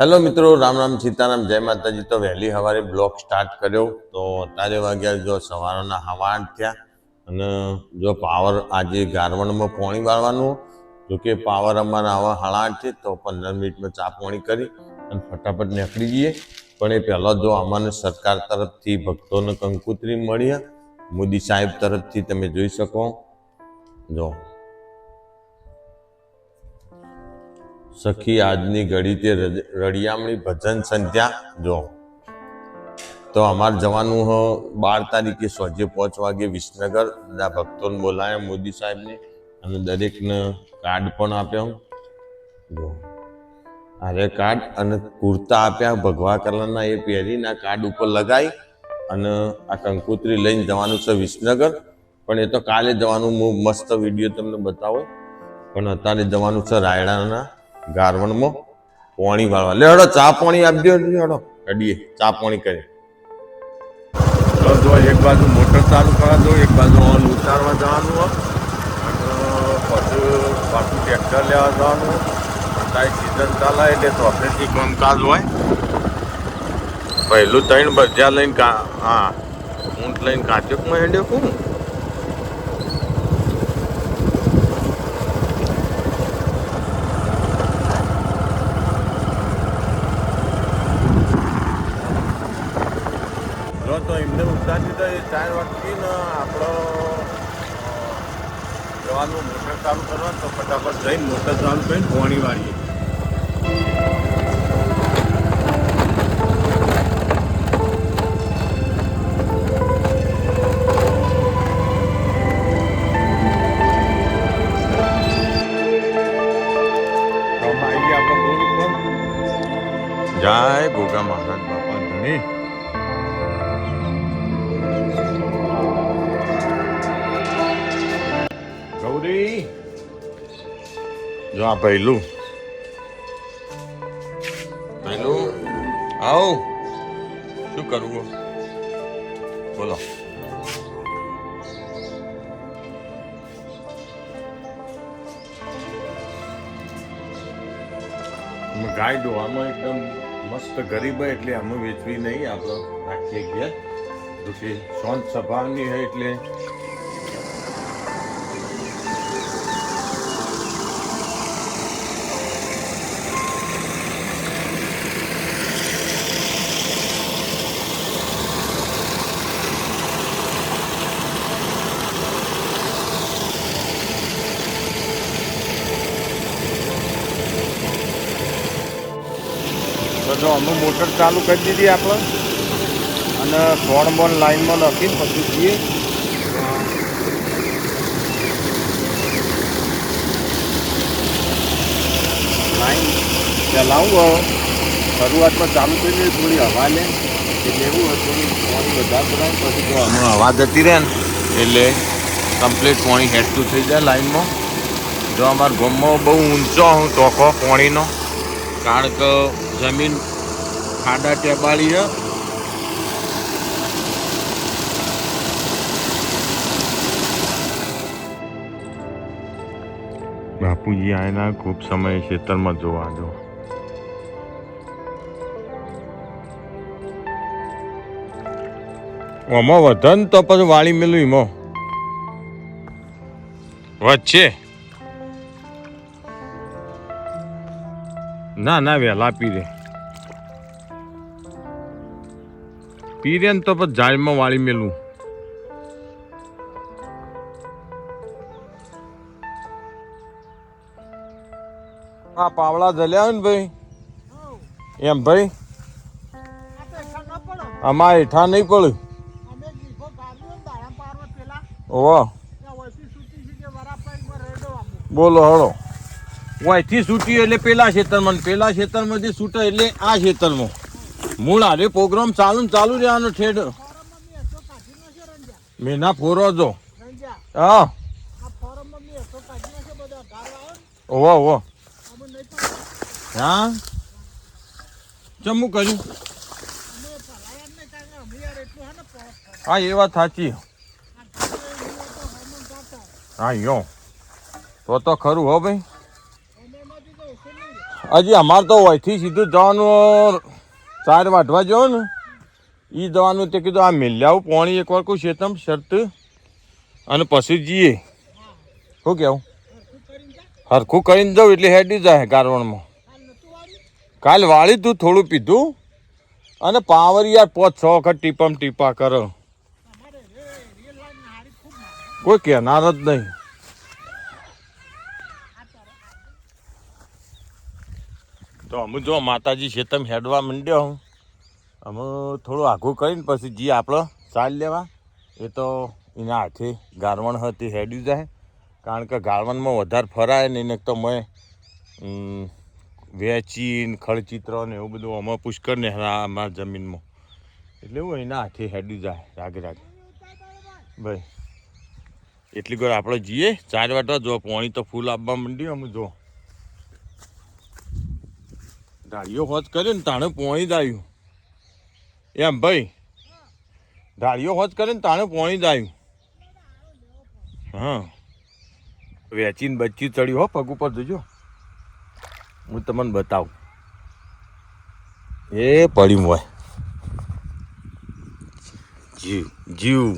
Hello મિત્રો, રામ રામ સીતારામ, જય માતાજી. તો વહેલી સવારે બ્લોગ સ્ટાર્ટ કર્યો તો અત્યારે વાગ્યા જો સવારના હવા આઠ થયા અને જો પાવર આજે ગારવણમાં પોણી વાળવાનું, જો કે પાવર અમારા આવા સાડા છે, તો પંદર મિનિટમાં ચા પોણી કરી અને ફટાફટ નીકળી જઈએ. પણ એ પહેલાં જો અમારે સરકાર તરફથી, ભક્તોને કંકુતરી મળી મોદી સાહેબ તરફથી તમે જોઈ શકો. જો સખી આજની ઘડી તે રળિયામણી ભજન સંધ્યા જો. તો અમારે જવાનું હ બાર તારીખે સોજે પાંચ વાગે વિસનગર. બધા ભક્તોને બોલાયા મોદી સાહેબને અને દરેકને કાર્ડ પણ આપ્યો. જો. આરે કાર્ડ અને કુર્તા આપ્યા. ભગવા કલરના એ પહેરીને આ કાર્ડ ઉપર લગાવી અને આ કંકુત્રી લઈને જવાનું છે વિસનગર. પણ એ તો કાલે જવાનું. હું મસ્ત વીડિયો તમને બતાવો. પણ અત્યારે જવાનું છે રાયડાના. ગારવણમાં પાણી વાળવા. લે હડો, ચા પાણી આપજો હડો. અડીએ, ચા પાણી કરે. એક બાજુ મોટર ચાલુ કરવા દો, એક બાજુ ઓન ઉતારવા જવાનું પછી પાછું ટ્રેક્ટર લેવા જવાનું અત્યારે સિઝન ચાલે એટલે ચોકલેટની કામકાજ હોય. પહેલું ત્રણ બધા લઈને કા હા, ઊંટ લઈને કાચકમાં હેડ્યો કોણ જો તો એમને ઉતારી દીધા ચાર વાગથી ને આપણો જવાનું મોટર ચાલુ કરવાનું તો ફટાફટ જઈને મોટર ચાલુ કરીને પોણી વાળીએ. જો આ પહેલું. પહેલું? આવો. શું કરવું બોલો? અમે ગાય દોવામાં એકદમ મસ્ત ગરીબ હોય એટલે અમે વેચવી નહીં. આપણે રાખીએ ગયા તો કે શાંત સ્વભાવની હોય એટલે જો અમે મોટર ચાલુ કરી દીધી આપણે. અને ફોન બોન લાઈનમાં નાખીને પછી જઈએ. લાઈન ચલાવું શરૂઆતમાં ચાલુ કરી દીધી, થોડી હવા લે. એટલે એવું હતું પાણી વધારે પડાય પછી જો હવા જતી રહે ને, એટલે કમ્પ્લીટ પાણી હેઠતું થઈ જાય લાઈનમાં. જો અમારા ગામમાં બહુ ઊંચો હું ટોકો પાણીનો. કારણ કે જમીન ખાડા ટેબાળી છે. બાપુજી આયના ખૂબ સમય ખેતરમાં જોવા જો ઓમાં વધન તો પછી વાળી મેલું એમાં. વચ્ચે ના ના વહેલા પીરે પીરે ને તો પછી ઝાડમાં વાળી મેલું. આ પાવડા જલ્યા ને ભાઈ? એમ ભાઈ? અમારે હેઠા નહીં પડ્યું. ઓહો. બોલો હળો. વાયથી છૂટી એટલે પેલા ખેતરમાં પેલા ખેતરમાંથી છૂટે એટલે આ ખેતરમાં. મૂળ હારે પ્રોગ્રામ ચાલુ ચાલુ રહેવાનો ઠેડ મેના ફોરો જો. હા. ઓવો ઓહો હા? ચમું કર્યું? હા, એ વાત સાચી. હા, યો. તો તો ખરું હો ભાઈ. હજી અમારે તો અહીંથી સીધું જવાનું ચાર વાઢવા જો ને એ જવાનું તે કીધું, આ મેલ્યાવું પોણી એક વાર કોઈ શેતમ શરત અને પછી જઈએ. શું કેવું? હરખું કરીને જાઉં એટલે હેડી જાય ગારવણમાં. કાલ વાળી તું થોડું પીધું અને પાવર યાર પાંચ છ વખત ટીપમ ટીપા કરો. કોઈ કહેનાર જ નહીં. તો અમે જો માતાજી શેતમ હેડવા માંડ્યો હું. અમે થોડું આઘું કરીને પછી જી આપણો ચાલ લેવા. એ તો એના હાથે ગારવણ હતી હેડ્યું જાય. કારણ કે ગારવણમાં વધારે ફરાય ને એને તો મેં વેચીન ખળચિત્ર ને એવું બધું અમે પુષ્કર ને અમારા જમીનમાં. એટલે એવું એના હાથે હેડ્યું જાય, રાગે રાગે. ભાઈ, એટલી વાર આપણે જઈએ. ચાર વાટવા જો, પાણી તો ફૂલ આપવા માંડ્યું અમે જો. ઢાળીઓ હોત કર્યો ને તાણે પોણી દાયું. એમ ભાઈ ઢાળીઓ હોત કરે ને તાણે પોણી દાયું. હા. વેચીને બચ્ચી ચડ્યું હો, પગ ઉપર જોજો. હું તમને બતાવું. એ પડ્યું હોય. જીવ જીવ.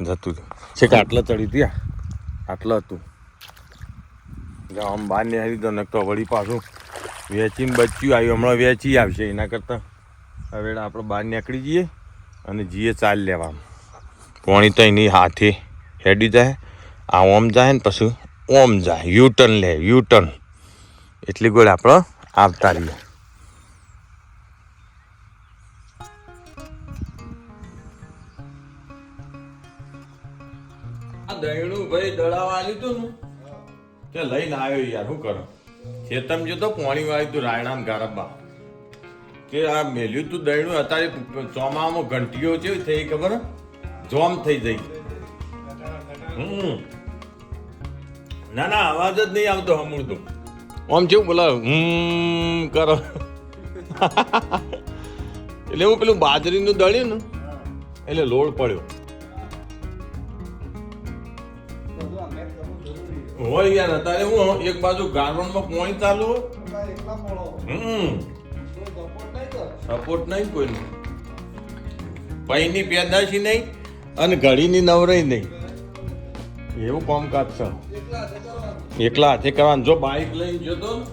જતું છે કે આટલા ચડી ત્યાં આટલા હતું આમ બહાર ને આવી તો નકતો વળી પાછું વેચીને બચ્યું આવ્યું હમણાં વેચી આવશે. એના કરતાં હવે આપણે બહાર નીકળી જઈએ અને જઈએ ચાલ લેવા પોણી તો એની હાથે હેડી જાય, આ ઓમ જાય ને પછી ઓમ જાય. યુટર્ન લે યુટર્ન એટલી ગોળ આપણે આવતા રહીએ. આ દહીણું ભાઈ દળાવા લીધું તું ને. તે લઈને આવ્યો યાર શું કરો? ખેતમ જો તો પોણી વાળી તું રાયણામ ગારબા કે આ મેલ્યું તું દહીણું અત્યારે ચોમામાં ઘંટીઓ છે થઈ ખબર? હે? જોમ થઈ જઈ હમ. ના ના અવાજ જ નહીં આવતો હમુરતો આમ જેવું બોલા હમ કરો. એટલે હું પેલું બાજરીનું દળ્યું ને? એટલે લોડ પડ્યો. હોય યાર અત્યારે હું એક બાજુ ગાર્ડનમાં પોઈન્ટ ચાલુ. હમ. સપોર્ટ નહીં કોઈનો. પૈની પેદાશી નહીં અને ઘડીની નવરાઈ નહીં. એવું કામકાજ છે. એકલા હાથે કરવાનું. જો બાઇક લઈને જતો ને,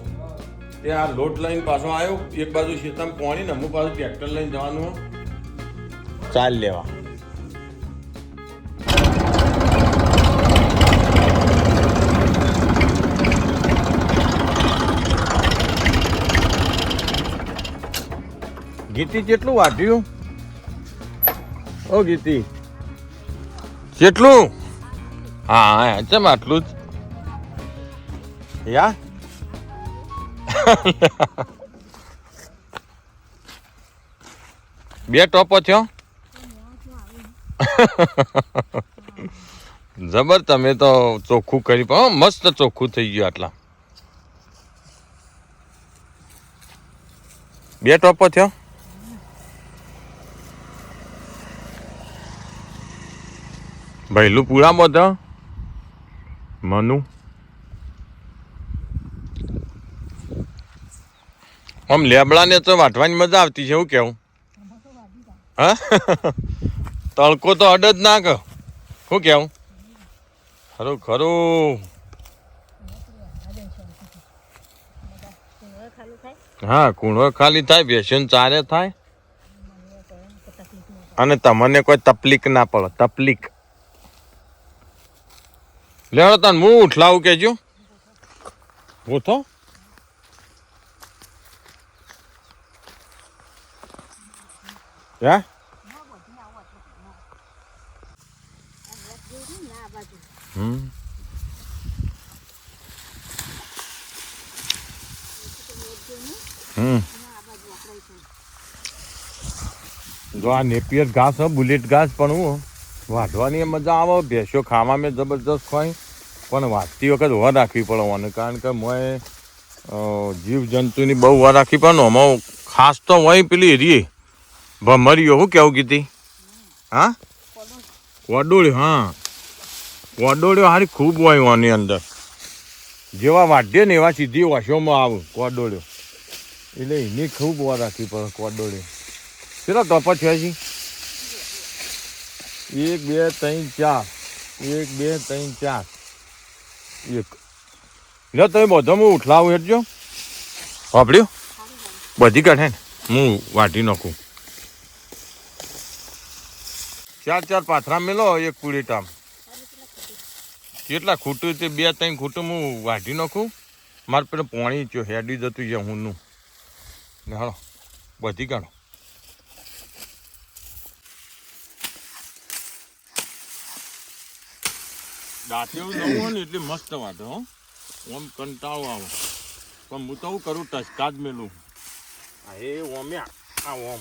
તે આ લોટ લઈને પાછો આવ્યો. એક બાજુ શેતામાં પોણી ને અમુક બાજુ ટ્રેક્ટર લઈને જવાનું ચાલ લેવા. ગીતી કેટલું વાટ્યું ઓ ગીતી. કેટલું હા હા ચમ આટલું જ. યા? બે ટોપો થયો? જબર, તમે તો ચોખ્ખું કરી પણ મસ્ત ચોખ્ખું થઈ ગયું આટલા. બે ટોપો થયો? ભૈલું પૂળામાં તો મનુ? આમ લેબડાને તો વાટવાની મજા આવતી છે એવું કેવું? હા? તડકો તો અડ જ ના કર શું કેવું? ખરું ખરું. હા કુણો ખાલી થાય વ્યસન ચારે થાય. અને તમને કોઈ તકલીફ ના પડે, તકલીફ. લેવડો તને હું ઉઠલાવું કેજો ગોથો હે હમ. હમ. જો આ નેપિયર ઘાસ બુલેટ ઘાસ પણ હું. વાઢવાની મજા આવે, ભેંસો ખાવામાં જબરજસ્ત ખવાય પણ વાંચતી વખત વાર રાખવી પડે મને, કારણ કે મેં જીવ જંતુની બહુ વાર રાખવી પણ આમાં ખાસ તો હોય પેલી રીએ. ભમરીઓ, શું કેવું કીધી? હા? વડોળી હા. કોડોળ્યો હારી ખૂબ હોય આની અંદર. જેવા વાઢીએ ને એવા સીધી વાસોમાં આવું કોડોળ્યો એટલે એની ખૂબ વાર રાખવી પડે કોડોળ્યો કેટલા તપા છે છે? એક, બે, ત્રણ, ચાર. એક, બે, ત્રણ, ચાર. એક. લે તમે બધો હું ઉઠલાવું હેઠજો વાપર્યું? બધી કાઢે ને. હું વાટી નાખું. ચાર ચાર પાથરા મેલો એક પૂરી ટામ. કેટલા ખૂટું તે બે, ત્રણ ખૂટું હું વાઢી નાખું. મારે પેલું પાણી હેડી જતું છે હુંનું ને હાલો, બધી કાઢો. દાંતીઓ નવું હોય ને એટલે મસ્ત વાત હો. ઓમ કંટાળો આવો. પણ હું તો કરું ટચકા જ મેલું. હા એ ઓમ્યા આ ઓમ.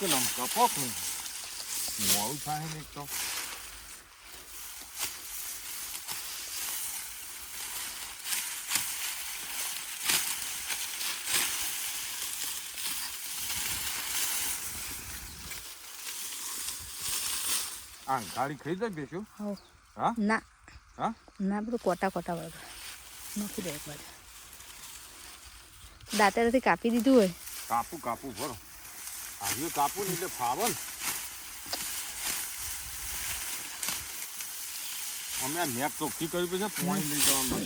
ને આમ કપોક ને. મોડું થાય ને તો આ ગાડી જાય બેસ્યું હવ. હા? ના. હા? ના બધું કોટા કોટા વળગે નાખી દે એક વાર. દાંતેથી કાપી દીધું હોય. કાપું કાપું ભરો. આવ્યું કાપું ને એટલે ફાવે અમે આ મેપ ચોખ્ખી કરી પછી પોઈન્ટ લઈ જવાનું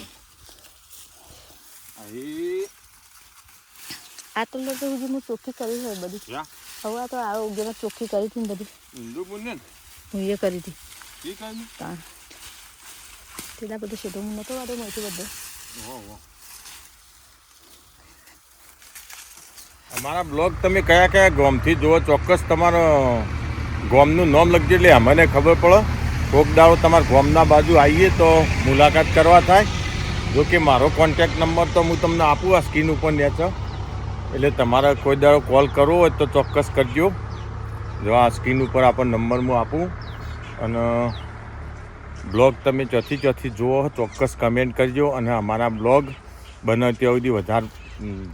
આ તો લોકો સુધી હું ચોખ્ખી કરી હોય બધી. હવે આ તો આ ઉગેને ચોખ્ખી કરી હતી ને બધી. હિન્દુ બોલને હું એ કરી હતી. એ તાણ. તેના બધું સીધો હું નહોતો વાતો મળતી બધો. હો હો અમારા બ્લોગ તમે કયા કયા ગોમથી જુઓ ચોક્કસ તમારો ગોમનું નામ લખજો એટલે અમને ખબર પડે. કોક દાડો તમારા ગોમના બાજુ આવીએ તો મુલાકાત કરવા થાય. જો કે મારો કોન્ટેક્ટ નંબર તો હું તમને આપું, આ સ્કીન ઉપર ને છો. એટલે તમારે કોઈ દાડો કોલ કરવો હોય તો ચોક્કસ કરજો. જો આ સ્કીન ઉપર આપણને નંબર હું આપું. અને બ્લોગ તમે ચોથી ચોથી જુઓ, ચોક્કસ કમેન્ટ કરજો અને અમારા બ્લોગ બને ત્યાં સુધી વધારે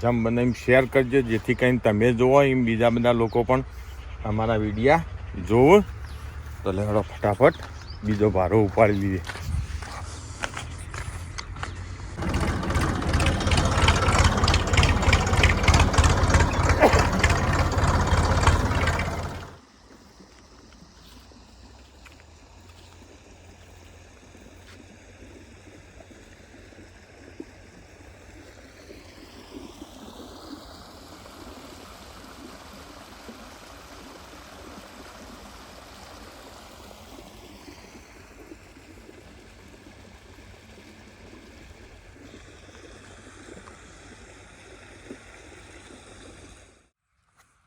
જેમ બને એમ શેર કરજો, જેથી કરીને તમે જુઓ એમ બીજા બધા લોકો પણ અમારા વિડીયા જોવો. તો લેવડો ફટાફટ. બીજો ભારો ઉપાડી લઈએ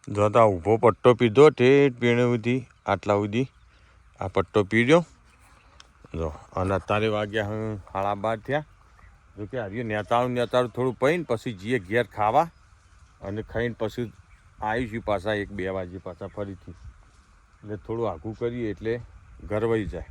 જો તો ઊભો પટ્ટો પીધો, ઠેઠ પીણે સુધી આટલા સુધી આ પટ્ટો પીડ્યો. જો, અને અત્યારે વાગ્યા હું સાડા બાર થયા. જોકે હાર્યું નેતાળું નેતાળું થોડું પહીને પછી જઈએ ઘેર ખાવા અને ખાઈને પછી આવીશું પાછા એક બે વાગે પાછા ફરીથી. એટલે થોડું આઘું કરીએ એટલે ઘર વહી જાય.